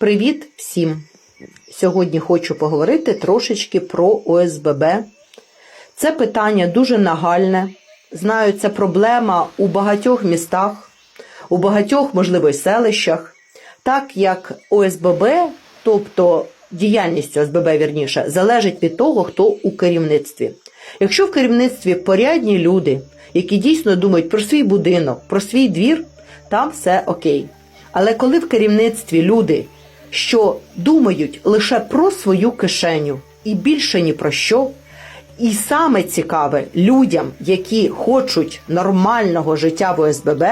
Привіт всім! Сьогодні хочу поговорити трошечки про ОСББ. Це питання дуже нагальне. Знаю, це проблема у багатьох містах, у багатьох, можливо, селищах, так як ОСББ, тобто діяльність ОСББ вірніше, залежить від того, хто у керівництві. Якщо в керівництві порядні люди, які дійсно думають про свій будинок, про свій двір, там все окей. Але коли в керівництві люди, що думають лише про свою кишеню і більше ні про що, і саме цікаве людям, які хочуть нормального життя в ОСББ,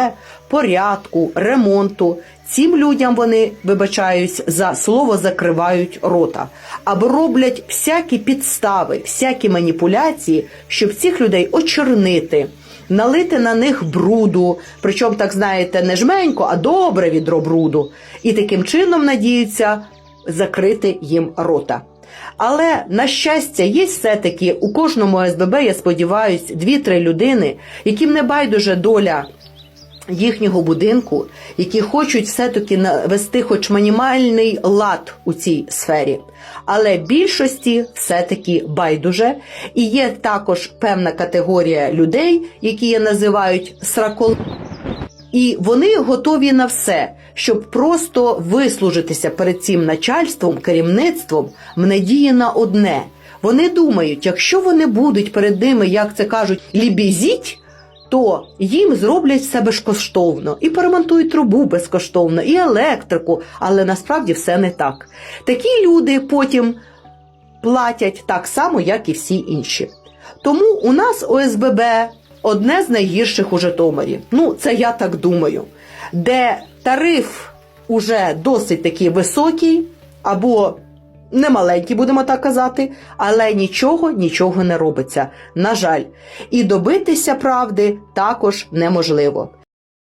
порядку, ремонту, цим людям вони, вибачаюсь, за слово закривають рота або роблять всякі підстави, всякі маніпуляції, щоб цих людей очорнити. Налити на них бруду, причому, так знаєте, не жменько, а добре відро бруду, і таким чином надіються закрити їм рота. Але на щастя, є все-таки у кожному СББ, я сподіваюся, дві-три людини, яким не байдуже доля їхнього будинку, які хочуть все-таки навести хоч мінімальний лад у цій сфері. Але більшості все-таки байдуже. І є також певна категорія людей, які я називають сракол. І вони готові на все, щоб просто вислужитися перед цим начальством, керівництвом в надії на одне. Вони думають, якщо вони будуть перед ними, як це кажуть, лібізіть, то їм зроблять все безкоштовно і поремонтують трубу безкоштовно, і електрику, але насправді все не так. Такі люди потім платять так само, як і всі інші. Тому у нас ОСББ одне з найгірших у Житомирі. Ну, це я так думаю, де тариф уже досить такий високий, або немаленький, будемо так казати, але нічого, нічого не робиться. На жаль, і добитися правди також неможливо.